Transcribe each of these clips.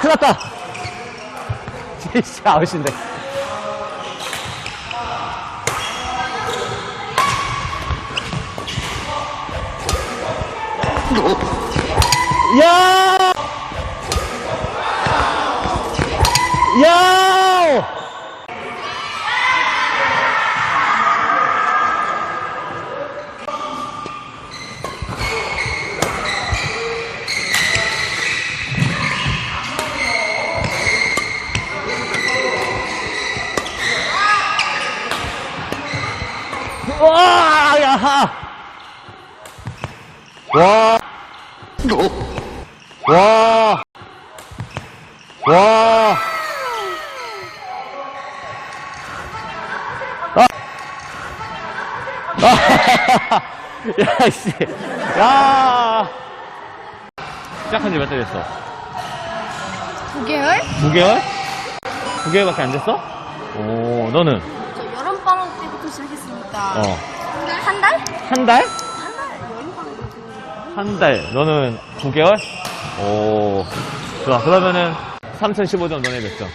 큰일 났다. 진짜 아웃인데. 야! 야! 와, 야! 와! 와! 와! 아! 아! 야, 씨. 야! 시작한 지 몇 달 됐어? 9개월? 9개월? 9개월밖에 안 됐어? 오, 너는? 시작했으니까. 어. 한 달? 한 달? 한 달? 여름방학 때. 한 달. 너는 9개월? 오. 좋아. 그러면은 3015점 너네 몇 점?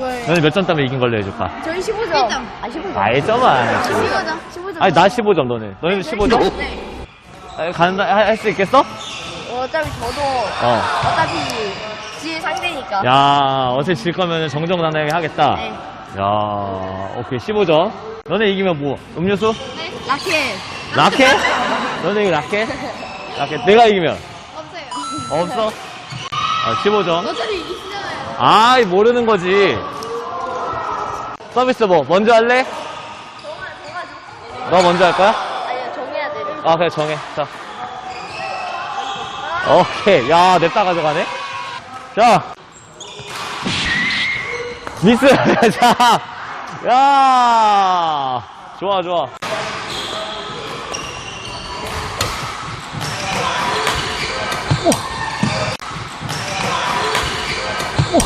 왜? 너네 몇 점 따면 이긴 걸로 해줄까? 저희 15점. 아, 15점. 아예 점아. 15점. 15점. 아니, 나 15점 너네. 너네도 15점? 네. 간다, 할 수 있겠어? 어차피 저도 어. 어차피 지혜 상대니까. 야, 어차피 질 거면 정정당당하게 하겠다. 네. 야, 오케이. 15점. 너네 이기면 뭐? 음료수? 네. 라켓. 라켓? 너네 이기 라켓? 라켓. 내가 이기면? 없어요. 없어? 아, 15점. 어차피 이기시잖아요. 아, 모르는 거지. 서비스 뭐, 먼저 할래? 너 먼저 할 거야? 아니요, 정해야 돼. 아, 그래, 정해. 자. 오케이. 야, 냅다 가져가네? 자. 미스! 자. 야 좋아, 좋아. 오.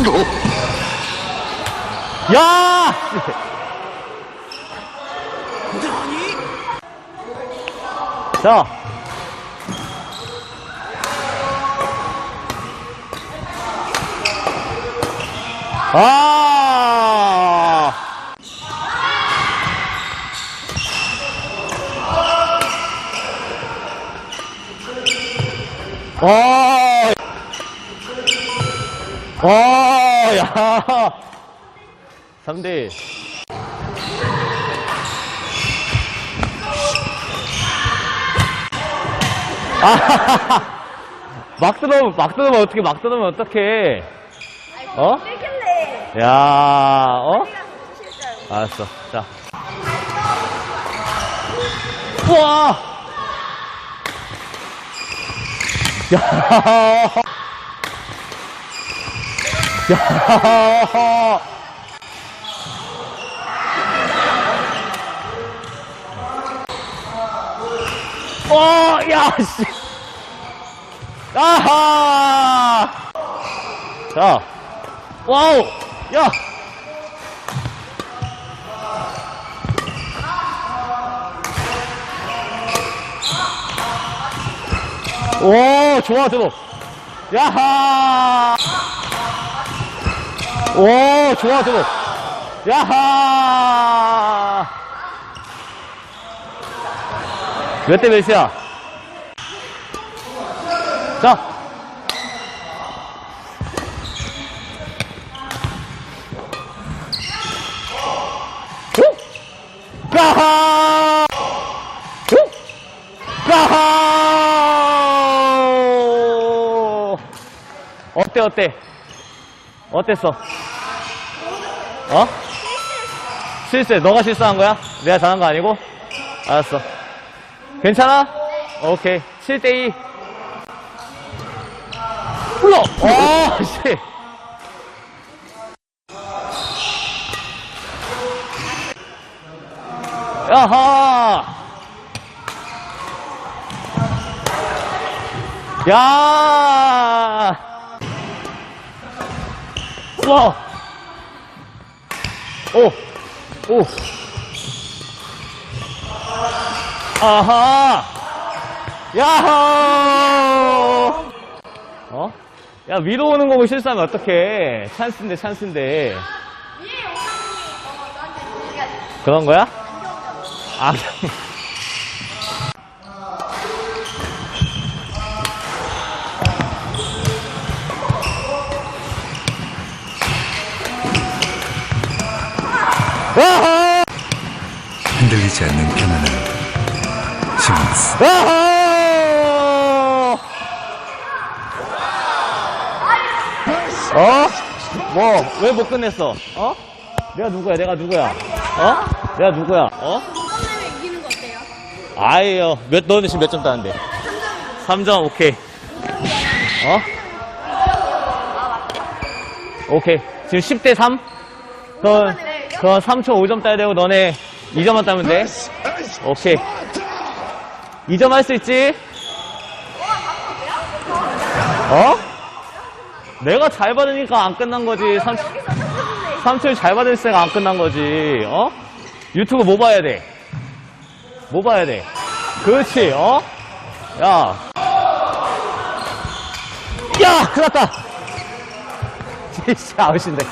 야! 자. 아! 와! 와, 야! 3대. 아, 막 들어오면, 막 들어오면 어떻게, 막 들어오면 어떡해. 어? 야, 어? 알았어. 자. 우와! 야! 야! 어, 야, 씨. 아하! 자. 와우! 야! 오, 좋아, 들어. 야하! 오, 좋아, 들어. 야하! 몇 대 몇이야? 자. 후! 까하! 후! 까하! 어때, 어때? 어땠어? 어? 실수해. 너가 실수한 거야? 내가 잘한 거 아니고? 알았어. 괜찮아? 오케이. 7대2. 흘러! 어, 씨. 야하! 야! 와! 오! 오! 아하! 야호! 어? 야, 위로 오는 공을 실수하면 어떡해. 찬스인데, 찬스인데. 그런 거야? 아, 아하! 흔들리지 않는 편안한 시몬스 아하! 어? 뭐, 왜 못 끝냈어? 어? 내가 누구야, 내가 누구야? 어? 내가 누구야? 어? 이기는 거 어때요? 아예요. 몇, 너는 지금 몇 점 따는데? 3점, 오케이. 어? 오케이. 지금 10대 3? 그 건, 그건 3초 5점 따야 되고, 너네 2점만 따면 돼. 오케이. 2점 할 수 있지? 어? 내가 잘 받으니까 안 끝난 거지. 3, 3초를 잘 받으니까 안 끝난 거지. 어? 유튜브 뭐 봐야 돼? 뭐 봐야 돼? 그렇지, 어? 야. 야! 큰일 났다! 진짜 아웃인데.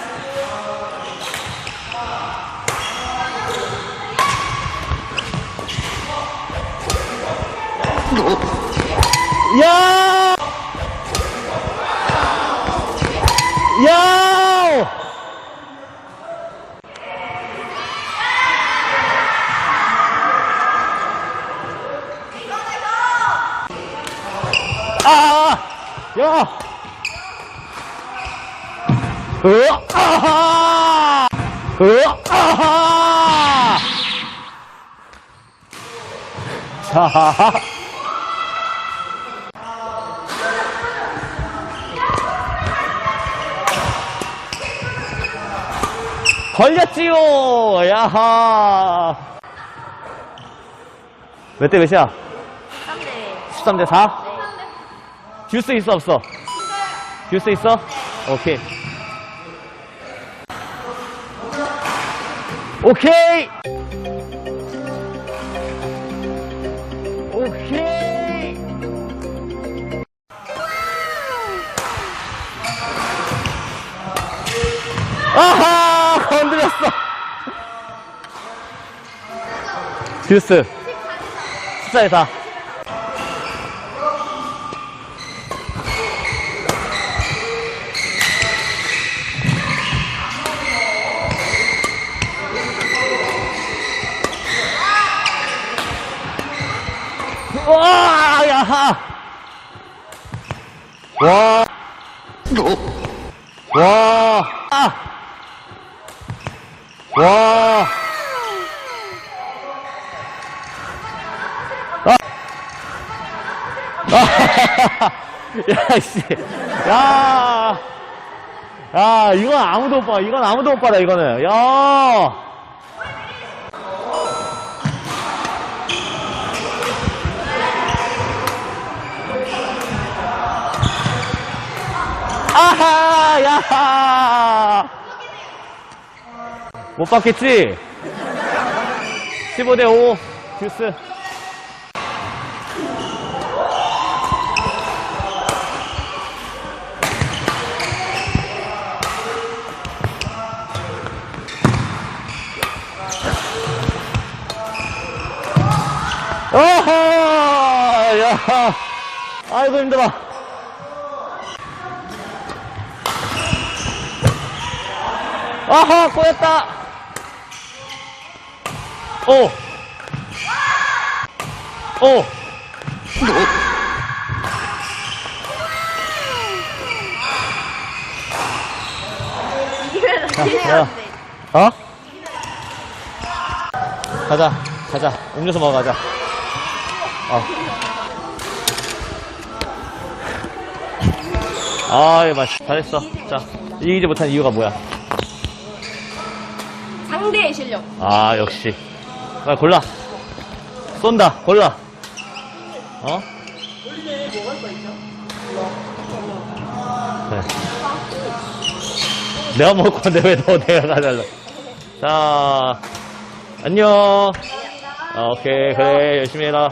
아! 야! 으 아하! 으 아하! 자. 걸렸지요! 야하! 몇 대 몇이야? 3대 13대 4? 듀스 있어, 없어? 듀스 있어? 오케이. 오케이! 오케이! 아하! 건드렸어! 듀스. 14대 4. 와, 와, 아! 와, 아! 아! 야, 씨. 야! 야, 이건 아무도 못 봐. 이건 아무도 못 봐다, 이거는. 야! 아하! 야하! 못 받겠지? 15대 5, 듀스. 어허! 야! 아이고, 힘들어. 아하, 꼬였다. 오. 오. 야. 안 돼. 어? 가자, 가자. 음료수 먹어 가자. 어. 아이, 맛 잘했어. 자, 이기지 못한 이유가 뭐야? 상대의 실력. 아, 역시. 빨리 골라. 쏜다, 골라. 어? 그래. 내가 먹을 건데 왜 너 내가 가달라. 자, 안녕. 아, 오케이, 그래, 열심히 해라.